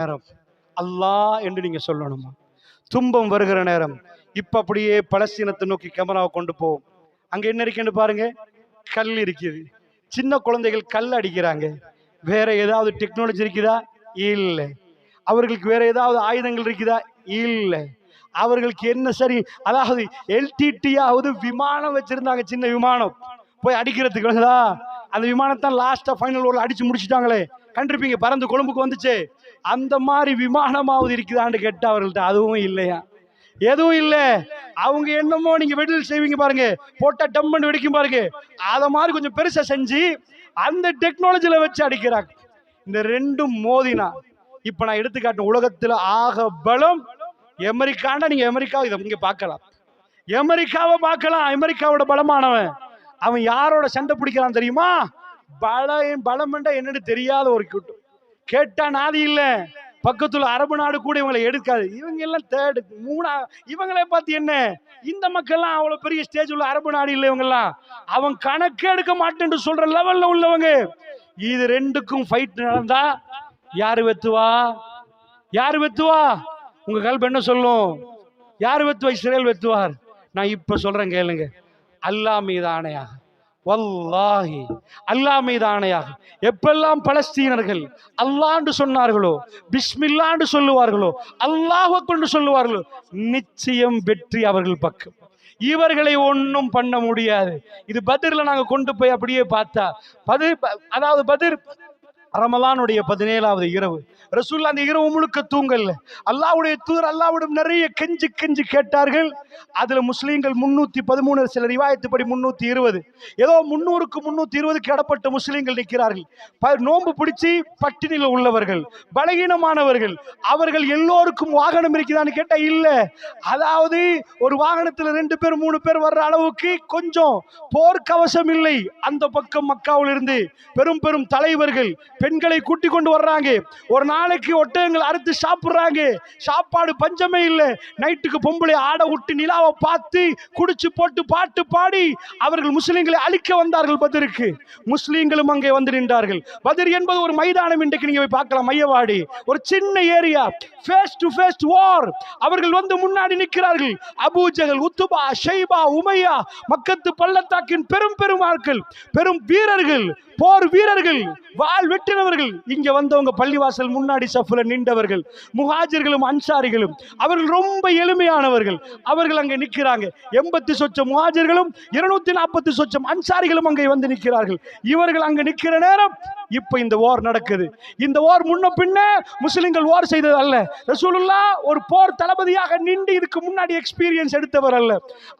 நேரம். அல்லாஹ் என்று நீங்க சொல்லணுமா? துன்பம் வருகிற நேரம். இப்ப அப்படியே பலஸ்தீனத்தை நோக்கி கேமராவை கொண்டு போவோம் அங்க என்ன இருக்குன்னு பாருங்க. கல் இருக்குது. சின்ன குழந்தைகள் கல் அடிக்கிறாங்க. வேற ஏதாவது டெக்னாலஜி இருக்குதா? இல்லை. அவர்களுக்கு வேற ஏதாவது ஆயுதங்கள் இருக்குதா? இல்லை. அவர்களுக்கு என்ன சரி? அதாவது எல்டிடியாவது விமானம் வச்சிருந்தாங்க சின்ன விமானம். போய் அடிக்கிறதுக்கு அந்த விமானத்தான் லாஸ்டா ஃபைனல் ஓவர்ல அடிச்சு முடிச்சிட்டாங்களே. கண்டிருப்பீங்க பறந்து கொழும்புக்கு வந்துச்சு. அந்த மாதிரி விமானமாவது இருக்குதான்னு கேட்டு அவர்கள்ட்ட அதுவும் இல்லையா? எதுவும் இல்லை. அவங்க என்னமோ நீங்க வெடில் செய்வீங்க பாருங்க. போட்டா டம்மன் வெடிக்கும் பாருங்க. அதை மாதிரி கொஞ்சம் பெருசா செஞ்சு அந்த டெக்னாலஜியில வச்சு அடிக்கிறாங்க. இந்த ரெண்டும் மோதினா. இப்ப நான் எடுத்துக்காட்டேன் உலகத்துல ஆக பலம் அமெரிக்காண்டா நீங்க அமெரிக்காவை இதை இங்க பார்க்கலாம். அமெரிக்காவை பார்க்கலாம். அமெரிக்காவோட பலமானவன். அவன் யாரோட சண்டை பிடிக்கிறான் தெரியுமா? பலம் பலம்ன்றா என்னன்னு தெரியாத ஒரு கூட்டம். கேட்டா நாதி இல்லை. பக்கத்துல அரபு நாடு கூட இவங்களை எடுக்காது. இவங்க எல்லாம் தேர்டு மூணா இவங்களே பார்த்து என்ன? இந்த மக்கள்லாம் அவ்வளவு பெரிய ஸ்டேஜ் உள்ள அரபு நாடு இல்லை இவங்க எல்லாம் அவன் கணக்கு எடுக்க மாட்டேன்னு சொல்ற லெவல்ல உள்ளவங்க. இது ரெண்டுக்கும் ஃபைட் நடந்தா யாரு வெத்துவா? யாரு வெத்துவா? உங்க கல்பு என்ன சொல்லும்? யார் வெத்துவா? இஸ்ரேல் வெத்துவார். நான் இப்ப சொல்றேன் கேளுங்க. அல்லாஹ் மீது ஆணையாக. வல்லாஹி அல்லாஹ் மீதானையாக எப்பெல்லாம் பலஸ்தீனர்கள் அல்லாண்டு சொன்னார்களோ பிஸ்மில்லாண்டு சொல்லுவார்களோ அல்லாஹ் கொண்டு சொல்லுவார்களோ நிச்சயம் வெற்றி அவர்கள் பக்கம். இவர்களை ஒன்றும் பண்ண முடியாது. இது பதிரில் நாங்கள் கொண்டு போய் அப்படியே பார்த்தா பதிர் அதாவது பதிர் ரமலானுடைய பதினேழாவது இரவு. ரசூல்லா அந்த இரவு முழுக்க தூங்கல. அல்லாவுடைய தூதர் அல்லாவிடம் நிறைய கெஞ்சி கெஞ்சி கேட்டார்கள். அதுல முஸ்லீம்கள் முன்னூத்தி பதிமூணு சில ரிவாயத்துப்படி முன்னூத்தி இருபது. ஏதோ முன்னூறுக்கு முன்னூத்தி இருபது கிடப்பட்ட முஸ்லீம்கள் நிற்கிறார்கள். நோன்பு பிடிச்சி பட்டினியில் உள்ளவர்கள் பலகீனமானவர்கள் அவர்கள் எல்லோருக்கும் வாகனம் இருக்குதான்னு கேட்டா இல்ல. அதாவது ஒரு வாகனத்துல ரெண்டு பேர் மூணு பேர் வர்ற அளவுக்கு கொஞ்சம் போர்க்கவசம் இல்லை. அந்த பக்கம் மக்காவில் இருந்து பெரும் பெரும் தலைவர்கள் பெண்களை கூட்டி கொண்டு வர்றாங்க. ஒரு நாள் நாளைக்கு ஒட்டகங்கள் அறுத்து சாப்பிட்றாங்க. சாப்பாடு பஞ்சமே இல்லை. நைட்டுக்கு பொம்பளை ஆட விட்டு நிலாவை பார்த்து குடிச்சு போட்டு பாட்டு பாடி அவர்கள் முஸ்லீம்களை அழிக்க வந்தார்கள் பதிருக்கு. முஸ்லீம்களும் அங்கே வந்து நின்றார்கள். பதிர் என்பது ஒரு மைதானம் இன்றைக்கு நீங்க போய் பார்க்கலாம் மையவாடி. ஒரு சின்ன area. Face to face war அவர்கள் வந்து முன்னாடி நிற்கிறார்கள். அபூஜகல் உத்துபா ஷைபா உமையா மக்கத்து பள்ளத்தாக்கின் பெரும் பெரும் ஆட்கள் பெரும் வீரர்கள் போர் வீரர்கள் வாள் வெட்டினவர்கள். இங்க வந்தவங்க பள்ளிவாசல் முன்னாடி சஃப்ல நின்றவர்கள் முஹாஜிர்களும் அன்சாரிகளும் அவர்கள் ரொம்ப எளிமையானவர்கள். அவர்கள் அங்கே நிற்கிறாங்க. எண்பத்தி சொச்சம் முகாஜர்களும் இருநூத்தி நாற்பத்தி சொச்சம் அன்சாரிகளும் அங்கே வந்து நிற்கிறார்கள். இவர்கள் அங்கே நிற்கிற நேரம் இப்போ இந்த ஓர் நடக்குது. இந்த ஓர் முன்ன பின்ன முஸ்லிம்கள் ஓர் செய்தது அல்ல. ரசூலுல்லா ஒரு போர் தளபதியாக நின்று இதுக்கு முன்னாடி எக்ஸ்பீரியன்ஸ் எடுத்தவர் அல்ல.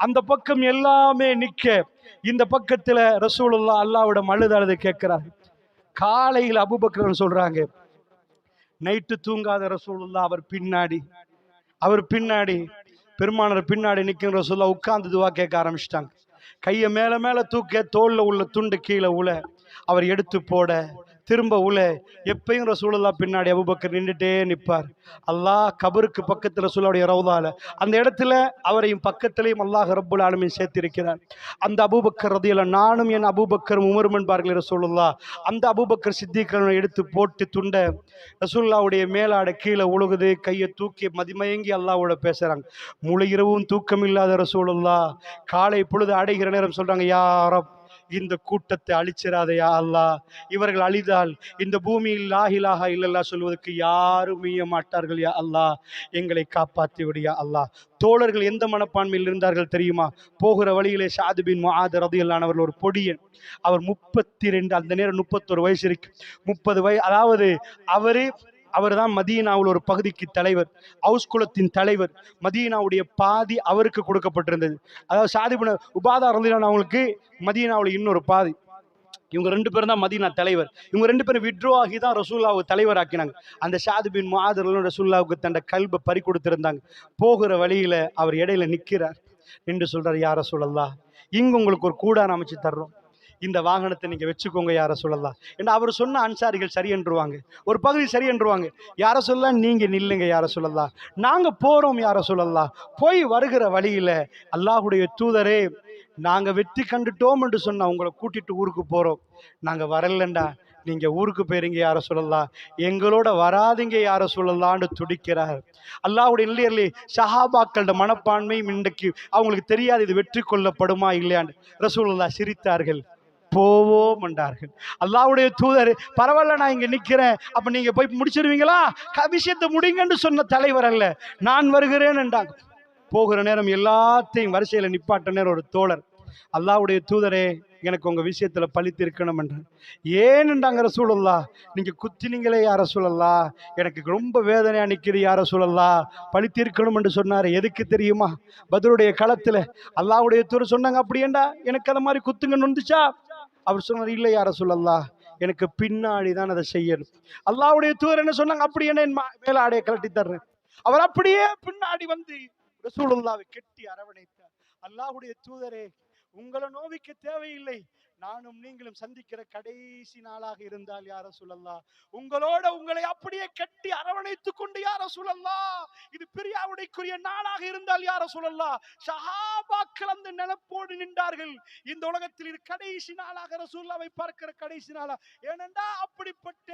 அந்த பக்கம் எல்லாமே நிற்க இந்த பக்கத்தில் ரசூலுல்லா அல்லாவிடம் அழுது அழுது கேட்கிறார் காலையில் அபுபக்கர் சொல்றாங்க நைட்டு தூங்காத ரசூலுல்லா அவர் பின்னாடி. அவர் பின்னாடி. பெருமானர் பின்னாடி நிற்கிற ரசூல்லா உட்கார்ந்து துவா கேட்க ஆரம்பிச்சிட்டாங்க. கையை மேலே மேலே தூக்க தோளில் உள்ள துண்டு கீழே உள்ள அவர் எடுத்து போட. திரும்ப உல எப்பயும் ரசூலுல்லா பின்னாடி அபுபக்கர் நின்றுட்டே நிற்பார். அல்லாஹ் கபருக்கு பக்கத்தில் ரசூலாவுடைய ரவுதால. அந்த இடத்துல அவரையும் பக்கத்திலையும் அல்லாஹ் ரப்புல் ஆலமீன் சேர்த்திருக்கிறார். அந்த அபூபக்கர் ரதியில் நானும் என் அபூபக்கர் உமரும் என்பார்கள் ரசூலுல்லா அந்த அபூபக்கர் சித்திகரனை எடுத்து போட்டு துண்ட ரசூல்லாவுடைய மேலாட கீழே உழுகுது கையை தூக்கி மதிமயங்கி அல்லாவோட பேசுறாங்க. முழு இரவும் தூக்கம் இல்லாத ரசூலுல்லா காலை பொழுது அடைகிற நேரம் சொல்றாங்க யாரப் இந்த கூட்டத்தை அழிச்சிடாதையா அல்லாஹ். இவர்கள் அழிதால் இந்த பூமியில் லாஹிலாஹா இல்லல்லா சொல்வதற்கு யாரும் மீய மாட்டார்கள் யா அல்லாஹ். எங்களை காப்பாற்றி விடியா அல்லாஹ். தோழர்கள் எந்த மனப்பான்மையில் இருந்தார்கள் தெரியுமா? போகிற வழியிலே ஷாதுபின் பின் ரதியல்லானவர்கள் ஒரு பொடியன். அவர் முப்பத்தி ரெண்டு அந்த நேரம் முப்பத்தொரு வயசு இருக்கு. முப்பது வயசு அதாவது அவரு அவர் தான் மதீனாவில் ஒரு பகுதிக்கு தலைவர் ஹவுஸ் குலத்தின் தலைவர். மதீனாவுடைய பாதி அவருக்கு கொடுக்கப்பட்டிருந்தது. அதாவது சாதிபுன உபாதா ரந்திலான் அவங்களுக்கு மதீனாவில் இன்னொரு பாதி. இவங்க ரெண்டு பேரும் தான் மதீனா தலைவர். இவங்க ரெண்டு பேரும் விட்ரோ ஆகி தான் ரசூல்லாவை தலைவராக்கினாங்க. அந்த ஷாதுபின் பின் ரசூல்லாவுக்கு தன்னை கல்பை பறி கொடுத்துருந்தாங்க. போகிற வழியில் அவர் இடையில நிற்கிறார் என்று சொல்கிறார் யார சொல்லல்லா இங்கே உங்களுக்கு ஒரு கூடாரம் அமைச்சு தர்றோம். இந்த வாகனத்தை நீங்கள் வச்சுக்கோங்க யார சொல்லலாம் ஏன்னா அவர் சொன்ன அன்சாரிகள் சரி என்றுவாங்க. ஒரு பகுதி சரி என்றுவாங்க. யார சொல்லலாம் நீங்கள் நில்லுங்க யார சொல்லலாம் நாங்கள் போகிறோம் யார சொல்லலாம் போய் வருகிற வழியில் அல்லாஹுடைய தூதரே நாங்கள் வெற்றி கண்டுட்டோம் என்று சொன்னால் உங்களை கூட்டிட்டு ஊருக்கு போகிறோம் நாங்கள் வரலண்டா. நீங்கள் ஊருக்கு போயிருங்க யார சொல்லலாம் எங்களோட வராதிங்க யார சொல்லலான்னு துடிக்கிறார். அல்லாவுடைய இல்லையர்களே சஹாபாக்களோட மனப்பான்மையும் இன்றைக்கு அவங்களுக்கு தெரியாது இது வெற்றி கொள்ளப்படுமா இல்லையான்னு. ரசூலுல்லா சிரித்தார்கள். போவோம் என்றார்கள் அல்லாவுடைய தூதர் பரவாயில்ல நான் இங்கே நிற்கிறேன் அப்போ நீங்கள் போய் முடிச்சிருவீங்களா? விஷயத்தை முடிங்கன்னு சொன்ன தலைவர் அல்ல. நான் வருகிறேன் என்றாங்க. போகிற நேரம் எல்லாத்தையும் வரிசையில் நிப்பாட்ட நேரம் ஒரு தோழர். அல்லாஹ்வுடைய தூதரே எனக்கு உங்கள் விஷயத்தில் பழித்து இருக்கணும் என்றார் ஏன்னுண்டாங்க ரசூலல்லா நீங்கள் குத்தினீங்களே யார சூழல்லா எனக்கு ரொம்ப வேதனையாக நிற்கிறீ யார சூழல்லா பழித்து இருக்கணும் என்று சொன்னார். எதுக்கு தெரியுமா? பதருடைய களத்தில் அல்லாவுடைய தூர் சொன்னாங்க அப்படியேண்டா? எனக்கு அந்த மாதிரி குத்துங்கன்னு வந்துச்சா? அவர் சொன்னார் இல்லை யார சொல்லல்லா எனக்கு பின்னாடி தான் அதை செய்யணும். அல்லாவுடைய தூதர் என்ன சொன்னாங்க? அப்படி என்ன என் மா- மேலாடையை கழட்டி தர்றேன். அவர் அப்படியே பின்னாடி வந்து ரசூலுல்லாவை கெட்டி அரவணைத்தார். அல்லாவுடைய தூதரே உங்களை நோவிக்க தேவையில்லை. நானும் நீங்களும் சந்திக்கிற கடைசி நாளாக இருந்தால் யார சொல்லல்லா உங்களோட உங்களை அப்படியே கட்டி அரவணைத்துக் கொண்டு யார சொல்லல்லா இது பிரியாவுடைக்குரிய நாளாக இருந்தால் யார சொல்லல்லா சஹாபாக்கள் அந்த நிலப்போடு நின்றார்கள். இந்த உலகத்தில் இது கடைசி நாளாக ரசூல்லாவை பார்க்கிற கடைசி நாளா? ஏனென்றா அப்படிப்பட்ட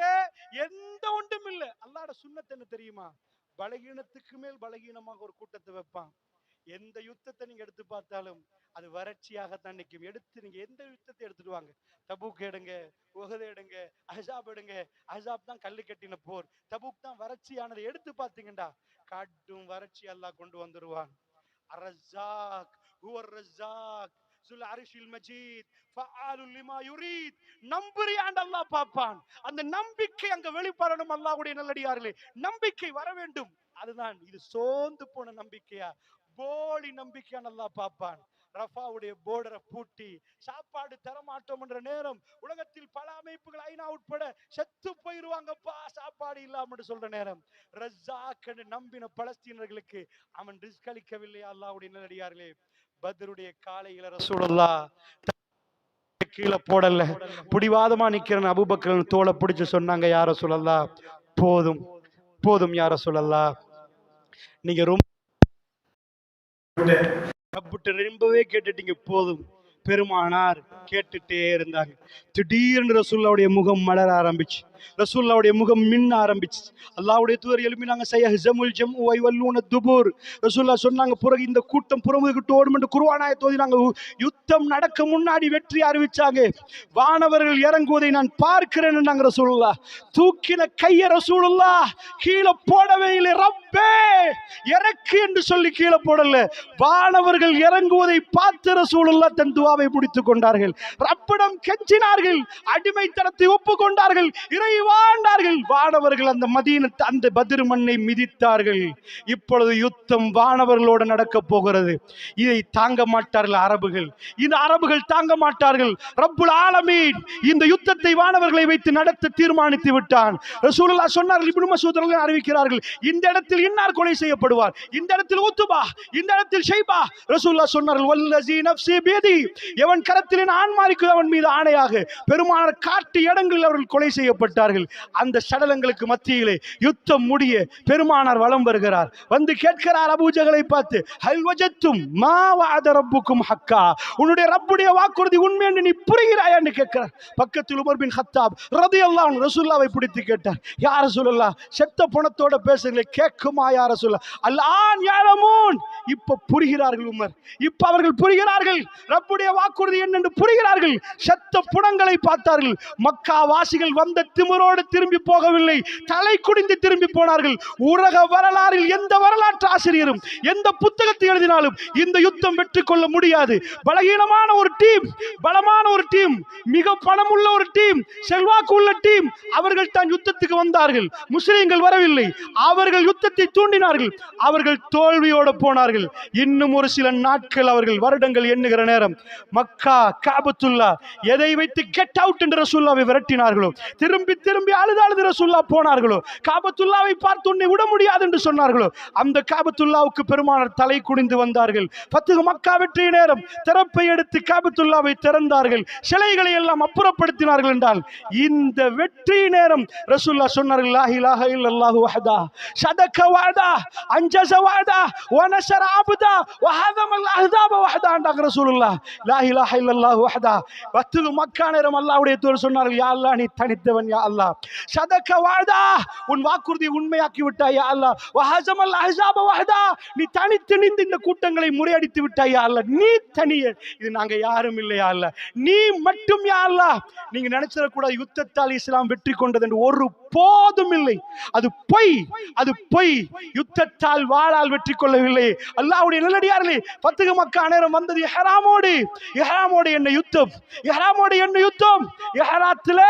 எந்த ஒன்றும் இல்லை. அல்லாட சுண்ணத்து என்ன தெரியுமா? பலகீனத்துக்கு மேல் பலகீனமாக ஒரு கூட்டத்தை வைப்பான். எந்த யுத்தத்தை நீங்க எடுத்து பார்த்தாலும் அது வறட்சியாகத்தான் நிற்கும். எடுத்து நீங்க எந்த யுத்தத்தை எடுத்துட்டு வாங்க? தபூக் எடுங்க உகத எடுங்க அஹாப் எடுங்க. அஹாப் தான் கல்லு கட்டின போர். தபூக் தான் வறட்சியானதை எடுத்து பார்த்தீங்கடா காட்டும் வறட்சி அல்லாஹ் கொண்டு வந்துருவான். அரசாக் ஹுவர் ரஸாக் சுல் அரிஷில் மஜீத் ஃபஆலுல் லிமா யுரீத். நம்புறியாண்டு அல்லாஹ் பாப்பான் அந்த நம்பிக்கை அங்க வெளிப்படணும் அல்லாஹ்வுடைய நல்லடியார்களே. நம்பிக்கை வர வேண்டும். அதுதான் இது சோர்ந்து போன நம்பிக்கையா? போலி நம்பிக்கை நல்லா பார்ப்பான். ரஃபாவுடைய போர்டரை பூட்டி சாப்பாடு தரமாட்டோம் என்ற நேரம் உலகத்தில் பல அமைப்புகள் ஐநா உட்பட செத்து போயிருவாங்கப்பா சாப்பாடு இல்லாம சொல்ற நேரம். ரஸாக் என்று நம்பின பலஸ்தீனர்களுக்கு அவன் ரிஸ்க் அளிக்கவில்லையா அல்லாவுடைய நல்லடியார்களே பத்ருடைய காலையில ரசூலல்லா கீழே போடல. பிடிவாதமா நிக்கிறேன் அபுபக்கரன் தோலை பிடிச்சு சொன்னாங்க யார சொல்லலாம் போதும் போதும் யார சொல்லலாம் நீங்க ரொம்ப ரொம்பவே கேட்டுட்டீங்க போதும். பெருமானார் கேட்டுட்டே இருந்தாங்க. திடீர்னு ரசூல்லாவுடைய முகம் மலர ஆரம்பிச்சு. ரசூல்லாவுடைய முகம் மின்ன ஆரம்பிச்சு. அல்லாவுடைய தூர் எழுப்பினாங்க செய்ய ஹிசமுல் ஜம் வை வல்லூன துபூர். ரசூல்லா சொன்னாங்க பிறகு இந்த கூட்டம் புறமுதுகிட்டு ஓடும் என்று குருவானாய தோதினாங்க யுத்தம் நடக்க முன்னாடி வெற்றி அறிவிச்சாங்க. வானவர்கள் இறங்குவதை நான் பார்க்கிறேன் நாங்க ரசூல்லா தூக்கின கைய ரசூலுல்லா கீழே போடவே இல்லை. ரப்பே இறக்கு என்று சொல்லி கீழே போடல. வானவர்கள் இறங்குவதை பார்த்து ரசூலுல்லா தன் துவாவை பிடித்துக் கொண்டார்கள். ரப்பிடம் கெஞ்சினார்கள் அடிமைத்தனத்தை ஒப்புக்கொண்டார்கள் இறைவாண்டார்கள் வானவர்கள் அந்த மதீன அந்த பதிர் மண்ணை மிதித்தார்கள். இப்பொழுது யுத்தம் வானவர்களோடு நடக்க போகிறது. இதை தாங்க மாட்டார்கள் அரபுகள். இந்த அரபுகள் தாங்க மாட்டார்கள். ரப்புல் ஆலமீன் இந்த யுத்தத்தை வானவர்களை வைத்து நடத்த தீர்மானித்து விட்டான். ரசூலுல்லாஹ் சொன்னார்கள் இப்னு மசூத் அறிவிக்கிறார்கள் இந்த இடத்தில் இன்னார் கொலை செய்யப்படுவார்? இந்த இடத்தில் ஊத்துபா இந்த இடத்தில் ஷைபா ரசூலுல்லாஹ் சொன்னார்கள் வல்லஸீ நஃப்ஸி எவன் கரத்தில் ஆன்மாரிக்கு அவன் மீது ஆணையாக. பெருமானார் காட்டு இடங்களில் அவர்கள் கொலை விட்டார்கள். அந்த சடலங்களுக்கு மத்தியிலே யுத்தம் முடிய பெருமானார் வலம் வருகிறார். வந்து கேட்கிறார் அபூஜகளை பார்த்து ஹல்வஜத்தும் மாவாத ரப்புக்கும் ஹக்கா? உன்னுடைய ரப்புடைய வாக்குறுதி உண்மை என்று நீ புரிகிறாயா? என்று கேட்கிறார். பக்கத்தில் உமர் பின் ஹத்தாப் ரதி அல்லா ரசுல்லாவை பிடித்து கேட்டார். யார ரசூலுல்லாஹ் செத்த பணத்தோட பேசுங்களே கேட்குமா யார சொல்ல அல்லான் யாலமூன் இப்ப புரிகிறார்கள் உமர். இப்ப அவர்கள் புரிகிறார்கள். ரப்புடைய வாக்குறுதி என்னென்று புரிகிறார்கள். செத்த புணங்களை பார்த்தார்கள். மக்கா வாசிகள் வந்த திமிரோடு திரும்பி போகவில்லை. தலை குடிந்து திரும்பி போனார்கள். உலக வரலாறில் எந்த வரலாற்று ஆசிரியரும் எந்த புத்தகத்தை எழுதினாலும் இந்த யுத்தம் வெற்றி கொள்ள முடியாது. பலகீனமான ஒரு டீம் பலமான ஒரு டீம் மிக பணமுள்ள ஒரு டீம் செல்வாக்கு உள்ள டீம் அவர்கள் தான் யுத்தத்துக்கு வந்தார்கள். முஸ்லிம்கள் வரவில்லை. அவர்கள் யுத்தத்தை தூண்டினார்கள். அவர்கள் தோல்வியோடு போனார்கள். இன்னும் ஒரு சில நாட்கள் அவர்கள் வருடங்கள் எண்ணுகிற நேரம். மக்கா காபத்துல்லா எதை வைத்து கெட் அவுட் என்று ரசூல்லாவை விரட்டினார்களோ திரும்பி திரும்பி அழுது அழுது ரசுல்லா போனார்களோ? காபத்துல்லாவை பார்த்து உன்னை விட முடியாது என்று சொன்னார்களோ? அந்த காபத்துல்லாவுக்கு பெருமானார் தலை குனிந்து வந்தார்கள். பத்து மக்கா வெற்றி நேரம். திறப்பை எடுத்து காபத்துல்லாவை திறந்தார்கள். சிலைகளை எல்லாம் அப்புறப்படுத்தினார்கள் என்றால் இந்த வெற்றி நேரம் ரசுல்லா சொன்னார்கள் லா இலாஹ இல்லல்லாஹு வஹதா சதக வஅதா அஞ்சச வாதா வனஷர அப்தா வஹதம அல் அஹ்தாப வஹதா என்றாங்க இல்லல்லாஹு வஹதா. பத்துகு மக்கா நேரம் அல்லாஹ்வுடைய தூதர் சொன்னார்கள் யா அல்லாஹ் நீ தனித்தவன் யா அல்லாஹ் சதக்க வாழ்தா உன் வாக்குறுதியை உண்மையாக்கி விட்டாயா அல்லா அல்லாஹ். வஹஸமல் அஹ்ஸாப வாழ்தா நீ தனித்து நின்று இந்த கூட்டங்களை முறையடித்து விட்டாயா அல்ல நீ தனியே. இது நாங்க யாரும் இல்லையா அல்ல நீ மட்டும் யா அல்லா நீங்க நினைச்சிடக்கூடாது யுத்தத்தால் இஸ்லாம் வெற்றி கொண்டது என்று ஒரு போதும் இல்லை அது பொய் அது பொய். யுத்தத்தால் வாளால் வெற்றி கொள்ளவில்லை அல்லாவுடைய நல்லடியார்களே பத்துக மக்கா நேரம் வந்தது. எஹராமோடு எஹராமோடு என்ன யுத்தம்? எஹராமோடு என்ன யுத்தம்? எஹராத்துல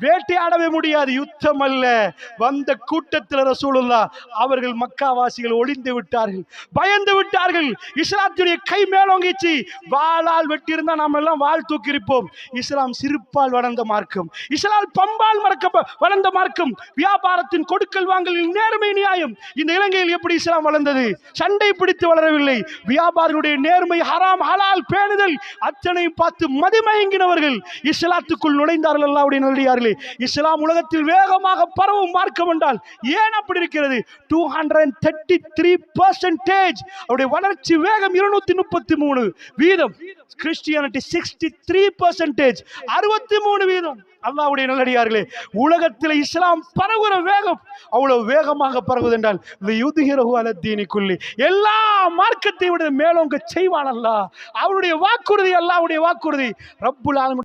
வேட்டையாடவே முடியாது. யுத்தம் அல்ல. வந்த கூட்டத்தில் ரசூலுல்லா அவர்கள் மக்காவாசிகள் ஒளிந்து விட்டார்கள். பயந்து விட்டார்கள். இஸ்லாத்துடைய கை மேலோங்கிச்சு. வாளால் வெட்டியிருந்தா நாம் எல்லாம் வாழ் தூக்கி இருப்போம் இஸ்லாம் சிறுப்பால் வளர்ந்த மார்க்கம். இஸ்லாம் பம்பால் மறக்க வளர்ந்த மார்க்கம். வியாபாரத்தின் கொடுக்கல் வாங்கலில் நேர்மை நியாயம். இந்த இலங்கையில் எப்படி இஸ்லாம் வளர்ந்தது? சண்டை பிடித்து வளரவில்லை. வியாபாரிகளுடைய நேர்மை ஹராம் ஹலால் பேணுதல் அத்தனை பார்த்து மதிமயங்கினவர்கள். இஸ்லாத்துக்குள் நுழைந்தார்கள் அல்லாவுடைய நல்லடியார்களே இஸ்லாம் உலகத்தில் வேகமாக பரவும் மார்க்கம் என்றால் ஏன் அப்படி இருக்கிறது? Two hundred thirty three percentage அவருடைய வளர்ச்சி வேகம் இருநூத்தி முப்பத்தி மூணு வீதம். கிறிஸ்டியானிட்டி சிக்ஸ்டி த்ரீ பர்சன்டேஜ் அறுபத்தி மூணு வீதம். அல்லாவுடைய நல்லடியார்களே உலகத்தில் இஸ்லாம் பரவுகிற வேகம் அவ்வளவு வேகமாக பரவுது என்றால் இந்த எல்லா மார்க்கத்தை விட மேலோங்க செய்வான் அல்லா அவருடைய வாக்குறுதி அல்லாவுடைய வாக்குறுதி. ரப்புல் ஆலமீன்.